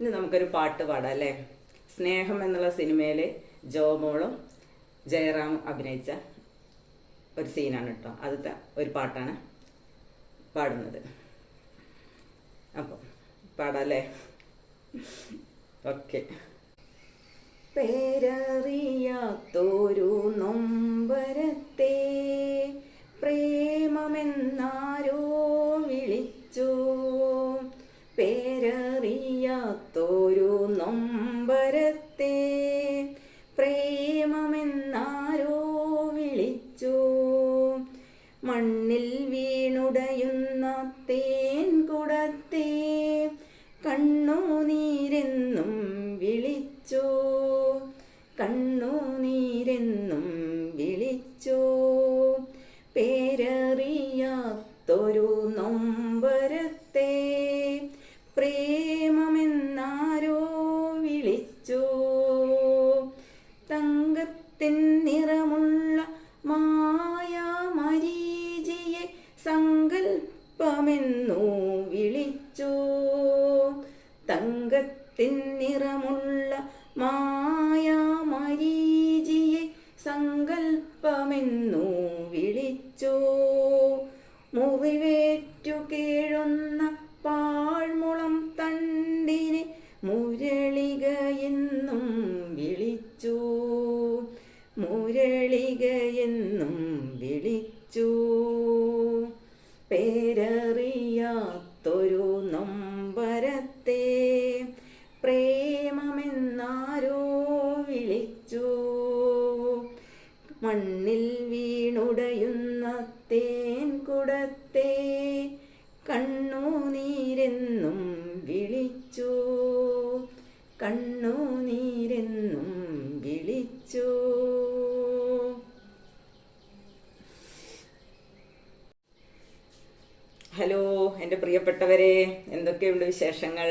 ഇനി നമുക്കൊരു പാട്ട് പാടാം അല്ലേ? സ്നേഹം എന്നുള്ള സിനിമയിലെ ജോമോളും ജയറാമും അഭിനയിച്ച ഒരു സീനാണ് കേട്ടോ. ആദ്യത്തെ ഒരു പാട്ടാണ് പാടുന്നത്. അപ്പം പാടാല്ലേ ഓക്കെ. പേരറിയാത്തൊരു നൊമ്പരത്തെ പ്രേമമെന്നാരോ വിളിച്ചു. പേരറിയാത്തൊരു നൊമ്പരത്തെ വിളിച്ചു തങ്കത്തിൻ നിറമുള്ള മായാമരീചിയെ സങ്കൽപ്പമെന്നു വിളിച്ചു. തങ്കത്തിൻ നിറമുള്ള മായാമരീചിയെ സങ്കൽപ്പമെന്നു വിളിച്ചു. മുറിവേറ്റു കേഴുന്ന പാഴ്മുളം തണ്ടിനെ മുരളികയെന്നും പ്രിയപ്പെട്ടവരെ എന്തൊക്കെയുണ്ട് വിശേഷങ്ങൾ?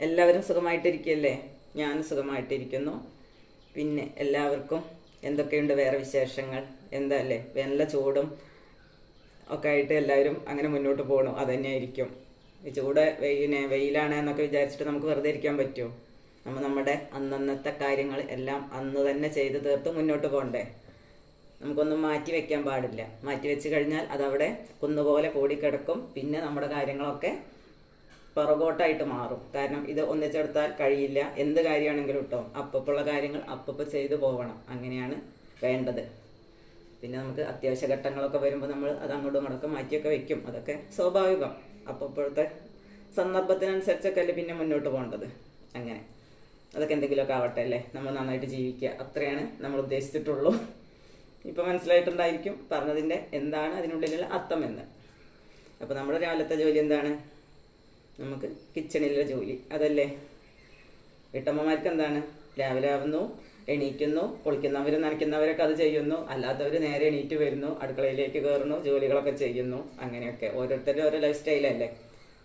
എല്ലാവരും സുഖമായിട്ടിരിക്കുകയല്ലേ ഞാൻ സുഖമായിട്ടിരിക്കുന്നു. പിന്നെ എല്ലാവർക്കും എന്തൊക്കെയുണ്ട് വേറെ വിശേഷങ്ങൾ? എന്താ അല്ലേ? നല്ല ചൂടും ഒക്കെ ആയിട്ട് എല്ലാവരും അങ്ങനെ മുന്നോട്ട് പോകണം അതന്നെയായിരിക്കും. ഈ ചൂട് വെയിനെ വെയിലാണ് എന്നൊക്കെ വിചാരിച്ചിട്ട് നമുക്ക് വെറുതെ ഇരിക്കാൻ പറ്റുമോ? നമ്മൾ നമ്മുടെ അന്നന്നത്തെ കാര്യങ്ങൾ എല്ലാം അന്ന് തന്നെ ചെയ്ത് തീർത്ത് മുന്നോട്ട് പോകണ്ടേ നമുക്കൊന്നും മാറ്റി വെക്കാൻ പാടില്ല. മാറ്റി വെച്ച് കഴിഞ്ഞാൽ അതവിടെ കുന്നുപോലെ കൂടിക്കിടക്കും. പിന്നെ നമ്മുടെ കാര്യങ്ങളൊക്കെ പുറകോട്ടായിട്ട് മാറും. കാരണം ഇത് ഒന്നിച്ചെടുത്താൽ കഴിയില്ല. എന്ത് കാര്യമാണെങ്കിലും കേട്ടോ അപ്പപ്പുള്ള കാര്യങ്ങൾ അപ്പപ്പോൾ ചെയ്തു പോകണം അങ്ങനെയാണ് വേണ്ടത്. പിന്നെ നമുക്ക് അത്യാവശ്യ ഘട്ടങ്ങളൊക്കെ വരുമ്പോൾ നമ്മൾ അത് അങ്ങോട്ടും ഇങ്ങോട്ടൊക്കെ മാറ്റിയൊക്കെ വെക്കും. അതൊക്കെ സ്വാഭാവികം. അപ്പപ്പോഴത്തെ സന്ദർഭത്തിനനുസരിച്ചൊക്കെയല്ലേ പിന്നെ മുന്നോട്ട് പോകേണ്ടത്. അങ്ങനെ. അതൊക്കെ എന്തെങ്കിലുമൊക്കെ ആവട്ടെ അല്ലേ? നമ്മൾ നന്നായിട്ട് ജീവിക്കുക. അത്രയാണ് നമ്മൾ ഉദ്ദേശിച്ചിട്ടുള്ളൂ. ഇപ്പം മനസ്സിലായിട്ടുണ്ടായിരിക്കും പറഞ്ഞതിന്റെ എന്താണ് അതിനുള്ളിലുള്ള അർത്ഥം എന്ന്. അപ്പോൾ നമ്മുടെ രാവിലത്തെ ജോലി എന്താണ്? നമുക്ക് കിച്ചണിലെ ജോലി. അതല്ലേ? വീട്ടമ്മമാർക്ക് എന്താണ്? രാവിലെ ആവുന്നു എണീക്കുന്നു കുളിക്കുന്നവരും നനയ്ക്കുന്നവരൊക്കെ അത് ചെയ്യുന്നു. അല്ലാത്തവർ നേരെ എണീറ്റ് വരുന്നു അടുക്കളയിലേക്ക് കയറുന്നു ജോലികളൊക്കെ ചെയ്യുന്നു. അങ്ങനെയൊക്കെ. ഓരോരുത്തരുടെ ഓരോ ലൈഫ് സ്റ്റൈലല്ലേ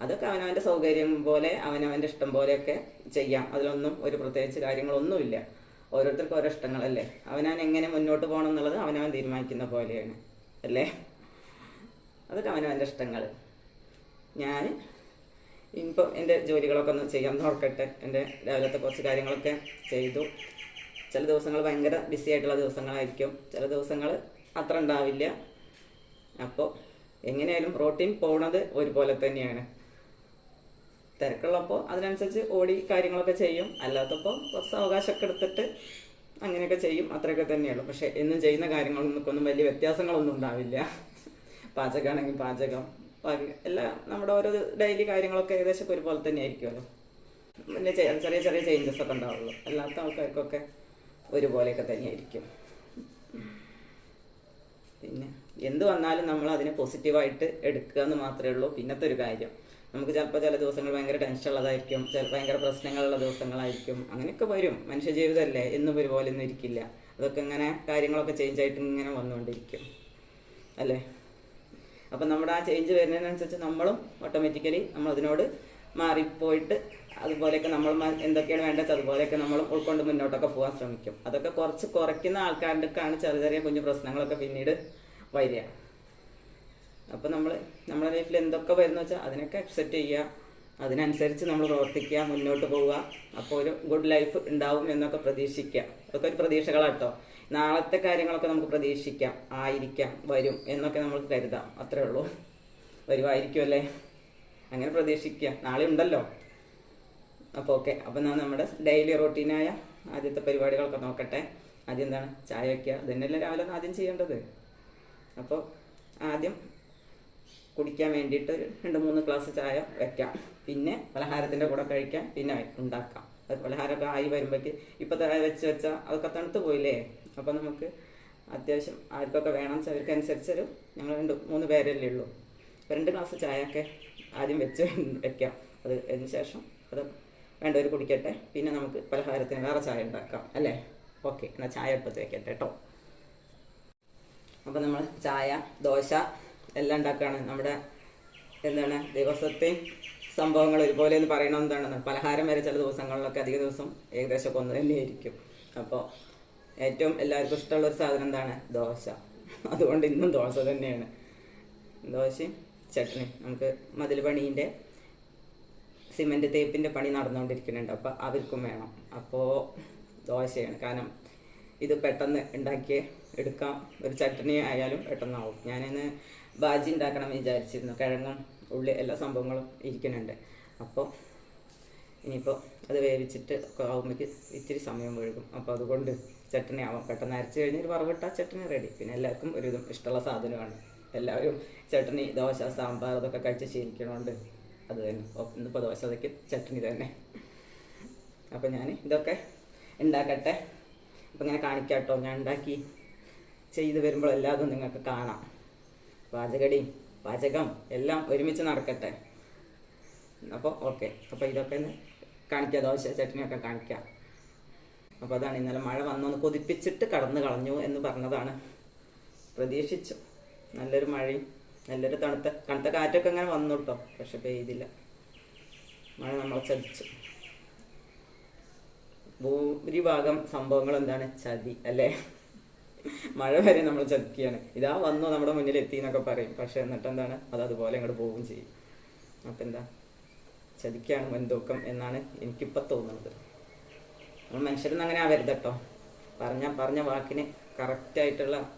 അതൊക്കെ അവനവന്റെ സൗകര്യം പോലെ അവനവന്റെ ഇഷ്ടം പോലെയൊക്കെ ചെയ്യാം. അതിലൊന്നും ഒരു പ്രത്യേകിച്ച് കാര്യങ്ങളൊന്നുമില്ല. ഓരോരുത്തർക്കും ഓരോ ഇഷ്ടങ്ങളല്ലേ? അവനവൻ എങ്ങനെ മുന്നോട്ട് പോകണം എന്നുള്ളത് അവനവൻ തീരുമാനിക്കുന്ന പോലെയാണ് അല്ലേ? അതൊക്കെ അവനവന്റെ ഇഷ്ടങ്ങൾ ഞാൻ ഇപ്പം എന്റെ ജോലികളൊക്കെ ഒന്ന് ചെയ്യാൻ നോക്കട്ടെ. എന്റെ രാവിലത്തെ കുറച്ച് കാര്യങ്ങളൊക്കെ ചെയ്തു. ചില ദിവസങ്ങൾ ഭയങ്കര ബിസി ആയിട്ടുള്ള ദിവസങ്ങളായിരിക്കും. ചില ദിവസങ്ങൾ അത്ര ഉണ്ടാവില്ല. അപ്പോൾ എങ്ങനെയായാലും റോട്ടീൻ പോണത് ഒരുപോലെ തന്നെയാണ്. തിരക്കുള്ളപ്പോൾ അതിനനുസരിച്ച് ഓടി കാര്യങ്ങളൊക്കെ ചെയ്യും. അല്ലാത്തപ്പോൾ കുറച്ച് അവകാശമൊക്കെ എടുത്തിട്ട് അങ്ങനെയൊക്കെ ചെയ്യും. അത്രയൊക്കെ തന്നെയുള്ളൂ. പക്ഷേ എന്നും ചെയ്യുന്ന കാര്യങ്ങളൊന്നും വലിയ വ്യത്യാസങ്ങളൊന്നും ഉണ്ടാവില്ല. പാചകമാണെങ്കിൽ പാചകം എല്ലാം നമ്മുടെ ഓരോ ഡെയിലി കാര്യങ്ങളൊക്കെ ഏകദേശം ഒരുപോലെ തന്നെ ആയിരിക്കുമല്ലോ. പിന്നെ ചെറിയ ചെറിയ ചേഞ്ചസ് ഒക്കെ ഉണ്ടാവുള്ളൂ. അല്ലാത്ത ആൾക്കാർക്കൊക്കെ ഒരുപോലെയൊക്കെ തന്നെയായിരിക്കും പിന്നെ എന്ത് വന്നാലും നമ്മൾ അതിനെ പോസിറ്റീവായിട്ട് എടുക്കുക എന്ന് മാത്രമേ ഉള്ളൂ. പിന്നത്തെ ഒരു കാര്യം. നമുക്ക് ചിലപ്പോൾ ചില ദിവസങ്ങൾ ഭയങ്കര ടെൻഷൻ ഉള്ളതായിരിക്കും ചില ഭയങ്കര പ്രശ്നങ്ങളുള്ള ദിവസങ്ങളായിരിക്കും. അങ്ങനെയൊക്കെ വരും. മനുഷ്യ ജീവിതമല്ലേ എന്നും ഒരുപോലെ ഒന്നും ഇരിക്കില്ല. അതൊക്കെ ഇങ്ങനെ കാര്യങ്ങളൊക്കെ ചേഞ്ച് ആയിട്ട് ഇങ്ങനെ വന്നുകൊണ്ടിരിക്കും അല്ലേ? അപ്പം നമ്മുടെ ആ ചേഞ്ച് വരുന്നതിനനുസരിച്ച് നമ്മളും ഓട്ടോമാറ്റിക്കലി നമ്മൾ അതിനോട് മാറിപ്പോയിട്ട് അതുപോലെയൊക്കെ നമ്മൾ എന്തൊക്കെയാണ് വേണ്ടത് അതുപോലെയൊക്കെ നമ്മൾ ഉൾക്കൊണ്ട് മുന്നോട്ടൊക്കെ പോകാൻ ശ്രമിക്കും. അതൊക്കെ കുറച്ച് കുറയ്ക്കുന്ന ആൾക്കാരുടെക്കാണ് ചെറിയ ചെറിയ കുഞ്ഞു പ്രശ്നങ്ങളൊക്കെ പിന്നീട് വരിക. അപ്പോൾ നമ്മൾ നമ്മുടെ ലൈഫിൽ എന്തൊക്കെ വരുന്ന വെച്ചാൽ അതിനൊക്കെ അക്സെപ്റ്റ് ചെയ്യുക. അതിനനുസരിച്ച് നമ്മൾ പ്രവർത്തിക്കുക മുന്നോട്ട് പോവുക. അപ്പോൾ ഒരു ഗുഡ് ലൈഫ് ഉണ്ടാവും എന്നൊക്കെ പ്രതീക്ഷിക്കുക. അതൊക്കെ ഒരു പ്രതീക്ഷകളാട്ടോ നാളത്തെ കാര്യങ്ങളൊക്കെ നമുക്ക് പ്രതീക്ഷിക്കാം. ആയിരിക്കാം വരും എന്നൊക്കെ നമ്മൾ കരുതാം. അത്രേ ഉള്ളൂ. വരുമായിരിക്കുമല്ലേ അങ്ങനെ പ്രതീക്ഷിക്കുക. നാളെ ഉണ്ടല്ലോ. അപ്പോൾ ഓക്കെ അപ്പോൾ ഞാൻ നമ്മുടെ ഡെയിലി റൊട്ടീനായ ആദ്യത്തെ പരിപാടികളൊക്കെ നോക്കട്ടെ. ആദ്യം എന്താണ്? ചായ വയ്ക്കുക ഇതന്നെയല്ലേ രാവിലെ ആദ്യം ചെയ്യേണ്ടത്. അപ്പോൾ ആദ്യം കുടിക്കാൻ വേണ്ടിയിട്ട് രണ്ട് മൂന്ന് ഗ്ലാസ് ചായ വെക്കാം. പിന്നെ പലഹാരത്തിന്റെ കൂടെ കഴിക്കാൻ പിന്നെ ഉണ്ടാക്കാം. അത് പലഹാരമൊക്കെ ആയി വരുമ്പോഴേക്ക് ഇപ്പോൾ വെച്ച് വെച്ചാൽ അതൊക്കെ തണുത്ത് പോയില്ലേ? അപ്പോൾ നമുക്ക് അത്യാവശ്യം ആർക്കൊക്കെ വേണം അവർക്കനുസരിച്ചൊരു ഞങ്ങൾ രണ്ട് മൂന്ന് പേരല്ലേ ഉള്ളൂ. രണ്ട് ഗ്ലാസ് ചായ ഒക്കെ ആദ്യം വെച്ച് വെക്കാം. അത് അതിന് ശേഷം അത് വേണ്ടവർ കുടിക്കട്ടെ. പിന്നെ നമുക്ക് പലഹാരത്തിന് വേറെ ചായ ഉണ്ടാക്കാം. അല്ലേ? ഓക്കെ. എന്നാൽ ചായ എടുപ്പത്ത് വെക്കട്ടെ കേട്ടോ. അപ്പോൾ നമ്മൾ ചായ ദോശ എല്ലാം ഉണ്ടാക്കുകയാണ് നമ്മുടെ എന്താണ് ദിവസത്തെ സംഭവങ്ങൾ ഒരുപോലെ എന്ന് പറയണത് എന്താണ് പലഹാരം വരെ ചില ദിവസങ്ങളിലൊക്കെ അധിക ദിവസം ഏകദേശം ഒക്കെ ഒന്ന് തന്നെയായിരിക്കും. അപ്പോൾ ഏറ്റവും എല്ലാവർക്കും ഇഷ്ടമുള്ള ഒരു സാധനം എന്താണ്? ദോശ. അതുകൊണ്ട് ഇന്നും ദോശ തന്നെയാണ്. ദോശയും ചട്നി നമുക്ക് മതിൽ പണീന്റെ സിമെന്റ് തേപ്പിന്റെ പണി നടന്നുകൊണ്ടിരിക്കുന്നുണ്ട്. അപ്പോൾ അവർക്കും വേണം. അപ്പോൾ ദോശയാണ്. കാരണം ഇത് പെട്ടെന്ന് ഉണ്ടാക്കി എടുക്കാം. ഒരു ചട്നി ആയാലും പെട്ടെന്നാവും. ഞാനിന്ന് ബാജി ഉണ്ടാക്കണം വിചാരിച്ചിരുന്നു. കിഴങ്ങും ഉള്ളി എല്ലാ സംഭവങ്ങളും ഇരിക്കുന്നുണ്ട്. അപ്പോൾ ഇനിയിപ്പോൾ അത് വേവിച്ചിട്ട് ഒക്കെ ഇത്തിരി സമയം വഴുകും അപ്പോൾ അതുകൊണ്ട് ചട്ടണി ആവാം. പെട്ടെന്ന് അരച്ച് കഴിഞ്ഞ് ഒരു വറവിട്ടാൽ ചട്ടണി റെഡി പിന്നെ എല്ലാവർക്കും ഒരുവിധം ഇഷ്ടമുള്ള സാധനമാണ്. എല്ലാവരും ചട്ടണി ദോശ സാമ്പാർ അതൊക്കെ കഴിച്ച് ശീലിക്കണോണ്ട് അത് തന്നെ. ഇന്നിപ്പോൾ ദോശ അതൊക്കെ ചട്ടണി തന്നെ. അപ്പോൾ ഞാൻ ഇതൊക്കെ ഉണ്ടാക്കട്ടെ. അപ്പം ഇങ്ങനെ കാണിക്കാം കേട്ടോ ഞാൻ ഉണ്ടാക്കി ചെയ്ത് വരുമ്പോൾ എല്ലാതും നിങ്ങൾക്ക് കാണാം. പാചകടിയും പാചകം എല്ലാം ഒരുമിച്ച് നടക്കട്ടെ. അപ്പോൾ ഓക്കെ. അപ്പോൾ ഇതൊക്കെ ഒന്ന് കാണിക്കാം. ദോശ ചട്നിയൊക്കെ കാണിക്കാം. അപ്പോൾ അതാണ് ഇന്നലെ മഴ വന്നൊന്ന് കൊതിപ്പിച്ചിട്ട് കടന്നു കളഞ്ഞു എന്ന് പറഞ്ഞതാണ്. പ്രതീക്ഷിച്ചു. നല്ലൊരു മഴയും നല്ലൊരു തണുത്ത തണുത്ത കാറ്റൊക്കെ അങ്ങനെ വന്നു കേട്ടോ പക്ഷെ പെയ്തില്ല. മഴ നമ്മളെ ചതിച്ചു. ഭൂരിഭാഗം സംഭവങ്ങൾ എന്താണ്? ചതി അല്ലേ? മഴ വരെ നമ്മൾ ചതിക്കുകയാണ് ഇതാ വന്നു നമ്മുടെ മുന്നിൽ എത്തി എന്നൊക്കെ പറയും. പക്ഷെ എന്നിട്ട് എന്താണ്? അത് അതുപോലെ അങ്ങോട്ട് പോവുകയും ചെയ്യും. അപ്പം എന്താ? ചതിക്കാണ് മുൻതൂക്കം എന്നാണ് എനിക്കിപ്പോൾ തോന്നുന്നത്. നമ്മൾ മനുഷ്യരൊന്നും അങ്ങനെ ആവരുത് കേട്ടോ. പറഞ്ഞ പറഞ്ഞ വാക്കിന് കറക്റ്റായിട്ടുള്ള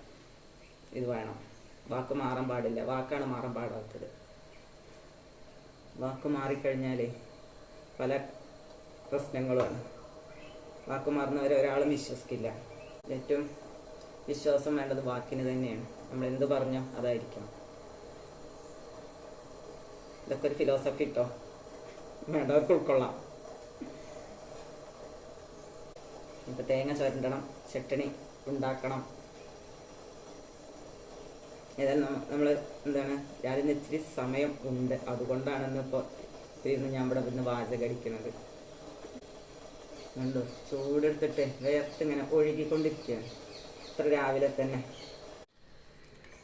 ഇത് വേണം. വാക്ക് മാറാൻ പാടില്ല. വാക്കാണ് മാറാൻ പാടാത്തത്. വാക്ക് മാറിക്കഴിഞ്ഞാലേ പല പ്രശ്നങ്ങളുമാണ്. വാക്ക് മാറുന്നവരെ ഒരാളും വിശ്വസിക്കില്ല. ഏറ്റവും വിശ്വാസം വേണ്ടത് വാക്കിന് തന്നെയാണ്. നമ്മൾ എന്ത് പറഞ്ഞോ അതായിരിക്കണം ഇതൊക്കെ ഒരു ഫിലോസഫി ഇട്ടോ വേണ്ടവർക്ക് ഉൾക്കൊള്ളാം. ഇപ്പൊ തേങ്ങ ചുരണ്ടണം ചട്ടണി ഉണ്ടാക്കണം. ഏതായാലും നമ്മൾ എന്താണ് രാവിലെ ഇച്ചിരി സമയം ഉണ്ട്. അതുകൊണ്ടാണെന്ന് ഇപ്പോൾ ഇരുന്ന് ഞാൻ ഇവിടെ ഇന്ന് വാചകടിക്കുന്നത് കണ്ടോ? ചൂടെടുത്തിട്ട് വേർത്ത് ഇങ്ങനെ ഒഴുകിക്കൊണ്ടിരിക്കുകയാണ്. ഇത്ര രാവിലെ തന്നെ.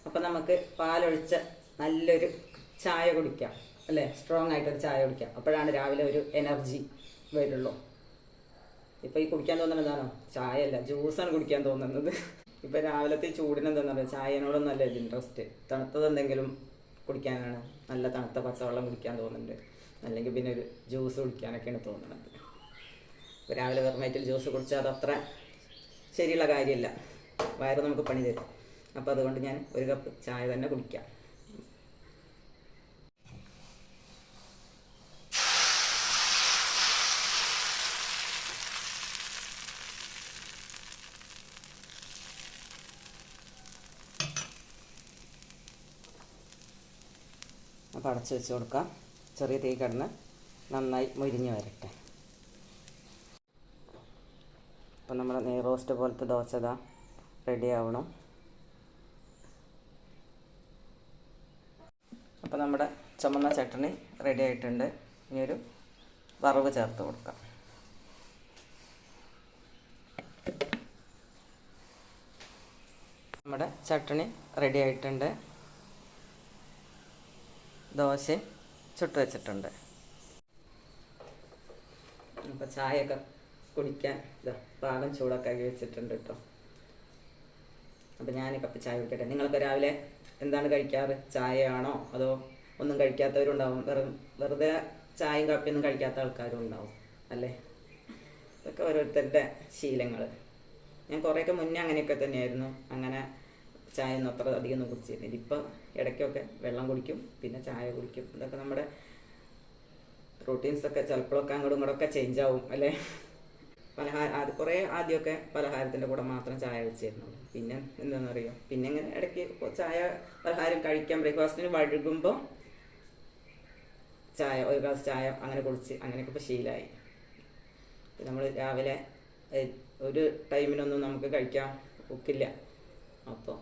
അപ്പം നമുക്ക് പാലൊഴിച്ച നല്ലൊരു ചായ കുടിക്കാം അല്ലേ? സ്ട്രോങ് ആയിട്ടൊരു ചായ കുടിക്കാം. അപ്പോഴാണ് രാവിലെ ഒരു എനർജി വരുള്ളൂ. ഇപ്പം ഈ കുടിക്കാൻ തോന്നുന്നത് എന്താണോ? ചായ അല്ല ജ്യൂസാണ് കുടിക്കാൻ തോന്നുന്നത്. ഇപ്പം രാവിലത്തെ ചൂടിന് എന്താണെന്ന് പറയുക ചായനോടും നല്ല ഇൻട്രസ്റ്റ് തണുത്തത് എന്തെങ്കിലും കുടിക്കാനാണ് നല്ല തണുത്ത പച്ചവെള്ളം കുടിക്കാൻ തോന്നുന്നുണ്ട്. അല്ലെങ്കിൽ പിന്നെ ഒരു ജ്യൂസ് കുടിക്കാനൊക്കെയാണ് തോന്നുന്നത്. രാവിലെ വെറും ജ്യൂസ് കുടിച്ചാൽ അത് അത്ര ശരിയുള്ള കാര്യമില്ല. വയറ് നമുക്ക് പണി തരും. അപ്പോൾ അതുകൊണ്ട് ഞാൻ ഒരു കപ്പ് ചായ തന്നെ കുടിക്കാം. അപ്പോൾ അടച്ച് വെച്ച് കൊടുക്കാം. ചെറിയ തീ കിടന്ന് നന്നായി മുരിഞ്ഞ് വരട്ടെ. അപ്പം നമ്മൾ നെയ് റോസ്റ്റ് പോലത്തെ ദോശ റെഡി ആവണം അപ്പോൾ നമ്മുടെ ചുമന്ന ചട്ടണി റെഡി ആയിട്ടുണ്ട്. ഇനി ഒരു വറവ് ചേർത്ത് കൊടുക്കാം. നമ്മുടെ ചട്ടണി റെഡി ആയിട്ടുണ്ട്. ദോശ ചുട്ട് വെച്ചിട്ടുണ്ട്. അപ്പോൾ ചായയൊക്കെ കുടിക്കാൻ ഇതാ പാകം ചൂടൊക്കെ ആക്കി വെച്ചിട്ടുണ്ട് കേട്ടോ അപ്പോൾ ഞാൻ കപ്പ് ചായ കുടിക്കട്ടെ. നിങ്ങൾക്ക് രാവിലെ എന്താണ് കഴിക്കാറ്? ചായയാണോ? അതോ ഒന്നും കഴിക്കാത്തവരുണ്ടാവും? വെറും വെറുതെ ചായയും കാപ്പിയൊന്നും കഴിക്കാത്ത ആൾക്കാരും ഉണ്ടാവും അല്ലേ? ഇതൊക്കെ ഓരോരുത്തരുടെ ശീലങ്ങൾ ഞാൻ കുറേയൊക്കെ മുന്നേ അങ്ങനെയൊക്കെ തന്നെയായിരുന്നു. അങ്ങനെ ചായ ഒന്നും അത്ര അധികം ഒന്നും കുടിച്ചിരുന്നില്ല. ഇപ്പം ഇടയ്ക്കൊക്കെ വെള്ളം കുടിക്കും പിന്നെ ചായ കുടിക്കും. ഇതൊക്കെ നമ്മുടെ റൂട്ടീൻസൊക്കെ ചിലപ്പോഴൊക്കെ അങ്ങോട്ടും ഇങ്ങോട്ടൊക്കെ ചേഞ്ച് ആവും അല്ലേ? പലഹാരം അത് കുറേ ആദ്യമൊക്കെ പലഹാരത്തിന്റെ കൂടെ മാത്രം ചായ വെച്ചിരുന്നു പിന്നെ എന്താണെന്നറിയോ പിന്നെ ഇങ്ങനെ ഇടയ്ക്ക് ചായ പലഹാരം കഴിക്കാൻ ബ്രേക്ക്ഫാസ്റ്റിന് വഴുകുമ്പോൾ ചായ ഒരു ഗ്ലാസ് ചായ അങ്ങനെ കുടിച്ച് അങ്ങനെയൊക്കെ ഇപ്പോൾ ശീലമായി നമ്മൾ രാവിലെ ഒരു ടൈമിനൊന്നും നമുക്ക് കഴിക്കാൻ ഒക്കില്ല. അപ്പോൾ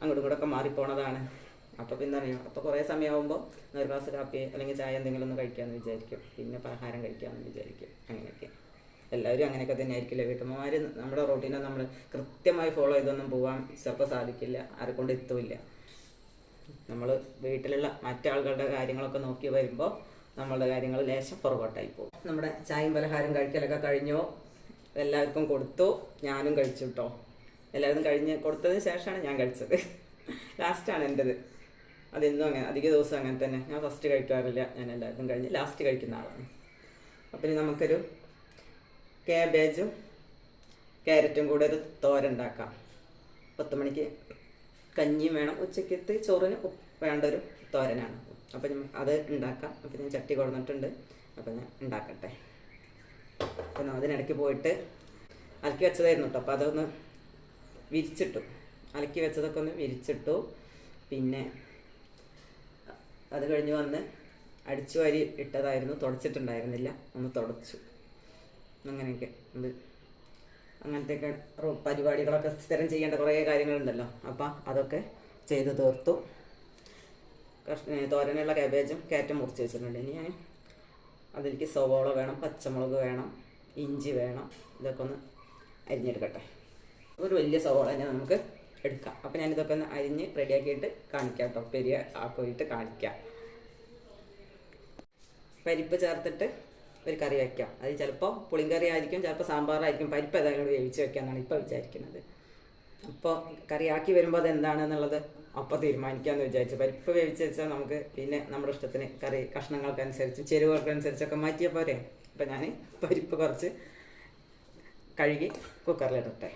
അങ്ങോട്ടും ഇങ്ങോട്ടൊക്കെ മാറിപ്പോണതാണ്. അപ്പോൾ പിന്നെ അറിയാം അപ്പോൾ കുറേ സമയമാകുമ്പോൾ ഒരു ഗ്ലാസ് കാപ്പി അല്ലെങ്കിൽ ചായ എന്തെങ്കിലും ഒന്ന് കഴിക്കാമെന്ന് വിചാരിക്കും. പിന്നെ പലഹാരം കഴിക്കാമെന്ന് വിചാരിക്കും. അങ്ങനെയൊക്കെ. എല്ലാവരും അങ്ങനെയൊക്കെ തന്നെ ആയിരിക്കില്ല വീട്ടമ്മമാർ നമ്മുടെ റൂട്ടീനെ നമ്മൾ കൃത്യമായി ഫോളോ ചെയ്തൊന്നും പോകാൻ ചിലപ്പോൾ സാധിക്കില്ല. ആരെക്കൊണ്ട് എത്തുമില്ല നമ്മൾ വീട്ടിലുള്ള മറ്റാളുകളുടെ കാര്യങ്ങളൊക്കെ നോക്കി വരുമ്പോൾ നമ്മളുടെ കാര്യങ്ങൾ ലേശം പുറകോട്ടായി പോകും. നമ്മുടെ ചായയും പലഹാരം കഴിക്കലൊക്കെ കഴിഞ്ഞോ. എല്ലാവർക്കും കൊടുത്തു. ഞാനും കഴിച്ചു കേട്ടോ എല്ലാവരും കഴിഞ്ഞ് കൊടുത്തതിന് ശേഷമാണ് ഞാൻ കഴിച്ചത്. ലാസ്റ്റാണ് എന്റെത് അതെന്നും അങ്ങനെ അധിക ദിവസം അങ്ങനെ തന്നെ. ഞാൻ ഫസ്റ്റ് കഴിക്കാറില്ല. ഞാൻ എല്ലാവർക്കും കഴിഞ്ഞ് ലാസ്റ്റ് കഴിക്കുന്ന ആളാണ്. അപ്പം ഇനി നമുക്കൊരു കാബേജും ക്യാരറ്റും കൂടെ ഒരു തോര ഉണ്ടാക്കാം. പത്ത് മണിക്ക് കഞ്ഞിയും വേണം. ഉച്ചക്കത്തെ ചോറിന് വേണ്ട ഒരു തോരനാണ്. അപ്പം അത് ഉണ്ടാക്കാം. അപ്പം ഞാൻ ചട്ടി കൊടുന്നിട്ടുണ്ട്. അപ്പം ഞാൻ ഉണ്ടാക്കട്ടെ. അപ്പം അതിനിടയ്ക്ക് പോയിട്ട് അലക്കി വെച്ചതായിരുന്നു കേട്ടോ അപ്പം അതൊന്ന് വിരിച്ചിട്ടു. അലക്കി വെച്ചതൊക്കെ ഒന്ന് വിരിച്ചിട്ടു. പിന്നെ അത് കഴിഞ്ഞ് വന്ന് അടിച്ചു വാരി ഇട്ടതായിരുന്നു. തുടച്ചിട്ടുണ്ടായിരുന്നില്ല. ഒന്ന് തുടച്ചു. അങ്ങനെയൊക്കെ ഉണ്ട്. അങ്ങനത്തെയൊക്കെ പരിപാടികളൊക്കെ സ്ഥിരം ചെയ്യേണ്ട കുറേ കാര്യങ്ങളുണ്ടല്ലോ. അപ്പം അതൊക്കെ ചെയ്ത് തീർത്തു. തോരനുള്ള കാബേജും കയറ്റം മുറിച്ച് വെച്ചിട്ടുണ്ട്. ഇനി ഞാൻ അതിലേക്ക് സവോള വേണം പച്ചമുളക് വേണം ഇഞ്ചി വേണം ഇതൊക്കെ ഒന്ന് അരിഞ്ഞെടുക്കട്ടെ. ഒരു വലിയ സവോള തന്നെ നമുക്ക് എടുക്കാം. അപ്പം ഞാനിതൊക്കെ ഒന്ന് അരിഞ്ഞ് റെഡിയാക്കിയിട്ട് കാണിക്കാം കേട്ടോ പെരിയ ആക്കിയിട്ട് കാണിക്കാം. പരിപ്പ് ചേർത്തിട്ട് ഒരു കറി വെക്കാം. അത് ചിലപ്പോൾ പുളിങ്കറി ആയിരിക്കും ചിലപ്പോൾ സാമ്പാറായിരിക്കും. പരിപ്പ് ഏതായാലും വേവിച്ച് വെക്കാമെന്നാണ് ഇപ്പോൾ വിചാരിക്കുന്നത് അപ്പോൾ കറിയാക്കി വരുമ്പോൾ അത് എന്താണെന്നുള്ളത് അപ്പോൾ തീരുമാനിക്കാമെന്ന് വിചാരിച്ചു. പരിപ്പ് വേവിച്ച് വെച്ചാൽ നമുക്ക് പിന്നെ നമ്മുടെ ഇഷ്ടത്തിന് കറി കഷ്ണങ്ങൾക്കനുസരിച്ച് ചേരുവകൾക്കനുസരിച്ചൊക്കെ മാറ്റിയ പോരെ. അപ്പം ഞാൻ പരിപ്പ് കുറച്ച് കഴുകി കുക്കറിലിടട്ടെ.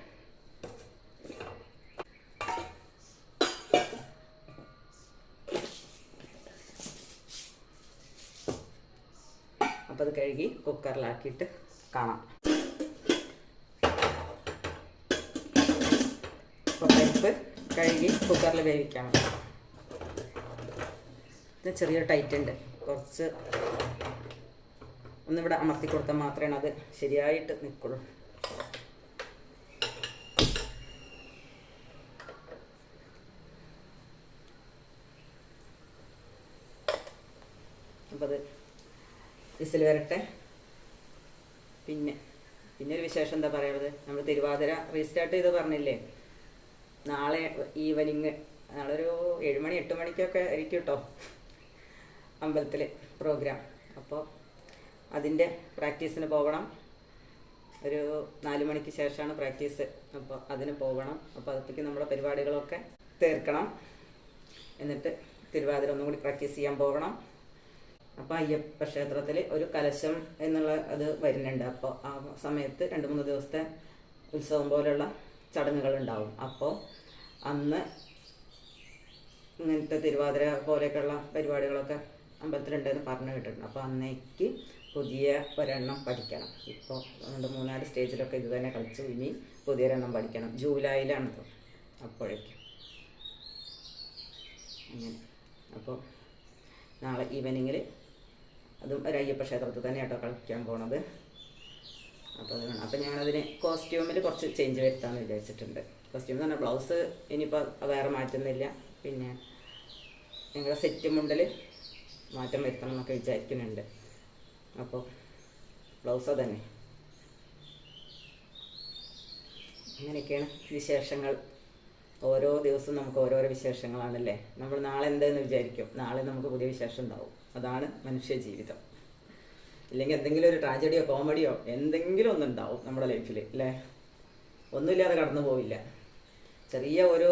അപ്പോൾ അത് കഴുകി കുക്കറിലാക്കിയിട്ട് കാണാം. അപ്പോൾ പരിപ്പ് കഴുകി കുക്കറിൽ വേവിക്കാം. ഇത് ചെറിയ ടൈറ്റ് ഉണ്ട്. കുറച്ച് ഒന്നിവിടെ അമർത്തി കൊടുത്താൽ മാത്രമേ അത് ശരിയായിട്ട് നിൽക്കുള്ളൂ അപ്പോൾ അത് വിസിൽ വരട്ടെ. പിന്നെ പിന്നെ ഒരു വിശേഷം എന്താ പറയുള്ളത് നമ്മൾ തിരുവാതിര റീസ്റ്റാർട്ട് ചെയ്ത് പറഞ്ഞില്ലേ? നാളെ ഈവനിങ് നാളെ ഒരു ഏഴുമണി എട്ട് മണിക്കൊക്കെ ആയിരിക്കും കേട്ടോ അമ്പലത്തിൽ പ്രോഗ്രാം അപ്പോൾ അതിന്റെ പ്രാക്ടീസിന് പോകണം ഒരു നാല് മണിക്ക് ശേഷമാണ് പ്രാക്ടീസ് അപ്പോൾ അതിന് പോകണം അപ്പോൾ അതൊക്കെ നമ്മുടെ പരിപാടികളൊക്കെ തീർക്കണം. എന്നിട്ട് തിരുവാതിര ഒന്നും കൂടി പ്രാക്ടീസ് ചെയ്യാൻ പോകണം അപ്പോൾ അയ്യപ്പ ക്ഷേത്രത്തിൽ ഒരു കലശം എന്നുള്ള അത് വരുന്നുണ്ട്. അപ്പോൾ ആ സമയത്ത് രണ്ട് മൂന്ന് ദിവസത്തെ ഉത്സവം പോലെയുള്ള ചടങ്ങുകൾ ഉണ്ടാവും. അപ്പോൾ അന്ന് ഇങ്ങനത്തെ തിരുവാതിര പോലെയൊക്കെയുള്ള പരിപാടികളൊക്കെ അമ്പലത്തിലുണ്ടെന്ന് പറഞ്ഞു കേട്ടിട്ടുണ്ട്. അപ്പോൾ അന്നേക്ക് പുതിയ ഒരെണ്ണം പഠിക്കണം. ഇപ്പോൾ രണ്ട് മൂന്നാൽ സ്റ്റേജിലൊക്കെ ഇത് തന്നെ കളിച്ചു. ഇനി പുതിയൊരെണ്ണം പഠിക്കണം. ജൂലൈയിലാണ് അപ്പോഴേക്കും. അങ്ങനെ. അപ്പോൾ നാളെ ഈവനിങ്ങിൽ അതും ഒരു അയ്യപ്പ ക്ഷേത്രത്തിൽ തന്നെ കേട്ടോ കളിക്കാൻ പോണത്. അപ്പോൾ അത് വേണം. അപ്പോൾ ഞാനതിന് കോസ്റ്റ്യൂമിൽ കുറച്ച് ചേഞ്ച് വരുത്താമെന്ന് വിചാരിച്ചിട്ടുണ്ട്. കോസ്റ്റ്യൂം എന്ന് പറഞ്ഞാൽ ബ്ലൗസ് ഇനിയിപ്പോൾ വേറെ മാറ്റുന്നില്ല. പിന്നെ ഞങ്ങളുടെ സെറ്റ് മുണ്ടിൽ മാറ്റം വരുത്തണം എന്നൊക്കെ വിചാരിക്കുന്നുണ്ട്. അപ്പോൾ ബ്ലൗസ് തന്നെ അങ്ങനെയൊക്കെയാണ് വിശേഷങ്ങൾ. ഓരോ ദിവസവും നമുക്ക് ഓരോരോ വിശേഷങ്ങളാണല്ലേ? നമ്മൾ നാളെ എന്തെന്ന് വിചാരിക്കും? നാളെ നമുക്ക് പുതിയ വിശേഷം ഉണ്ടാവും. അതാണ് മനുഷ്യ ജീവിതം ഇല്ലെങ്കിൽ എന്തെങ്കിലും ഒരു ട്രാജഡിയോ കോമഡിയോ എന്തെങ്കിലും ഒന്നുണ്ടാവും നമ്മുടെ ലൈഫിൽ അല്ലേ? ഒന്നുമില്ലാതെ കടന്നു പോവില്ല. ചെറിയ ഒരു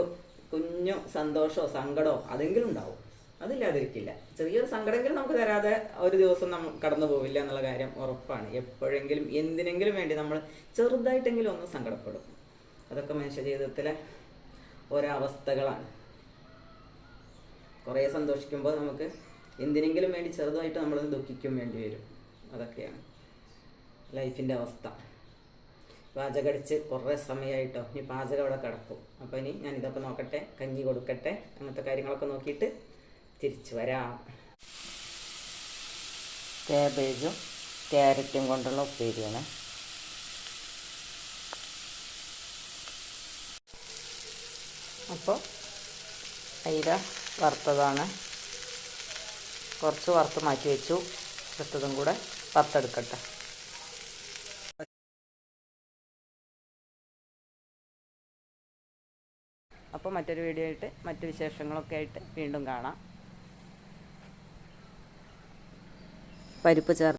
കുഞ്ഞു സന്തോഷമോ സങ്കടമോ അതെങ്കിലും ഉണ്ടാവും. അതില്ലാതിരിക്കില്ല. ചെറിയൊരു സങ്കടമെങ്കിലും നമുക്ക് തരാതെ ഒരു ദിവസം നമ്മൾ കടന്നു പോവില്ല എന്നുള്ള കാര്യം ഉറപ്പാണ്. എപ്പോഴെങ്കിലും എന്തിനെങ്കിലും വേണ്ടി നമ്മൾ ചെറുതായിട്ടെങ്കിലും ഒന്ന് സങ്കടപ്പെടും. അതൊക്കെ മനുഷ്യ ജീവിതത്തിലെ അവസ്ഥകളാണ് കുറേ സന്തോഷിക്കുമ്പോൾ നമുക്ക് എന്തിനെങ്കിലും വേണ്ടി ചെറുതായിട്ട് നമ്മൾ ദുഃഖിക്കും വേണ്ടി വരും. അതൊക്കെയാണ് ലൈഫിന്റെ അവസ്ഥ. പാചകടിച്ച് കുറേ സമയമായിട്ടോ ഇനി പാചകം അവിടെ കിടക്കും. അപ്പോൾ ഇനി ഞാൻ ഇതൊക്കെ നോക്കട്ടെ കഞ്ഞി കൊടുക്കട്ടെ അങ്ങനത്തെ കാര്യങ്ങളൊക്കെ നോക്കിയിട്ട് തിരിച്ചു വരാം. കാബേജും ക്യാരറ്റും കൊണ്ടുള്ള ഉപ്പേരിയാണ്. അപ്പോൾ അയില വറുത്തതാണ്. കുറച്ച് വറുത്ത് മാറ്റി വെച്ചു. എടുത്തതും കൂടെ വറുത്തെടുക്കട്ടെ. അപ്പോൾ മറ്റൊരു വീഡിയോ ആയിട്ട് മറ്റു വിശേഷങ്ങളൊക്കെ ആയിട്ട് വീണ്ടും കാണാം. പരിപ്പ് ചേർത്ത്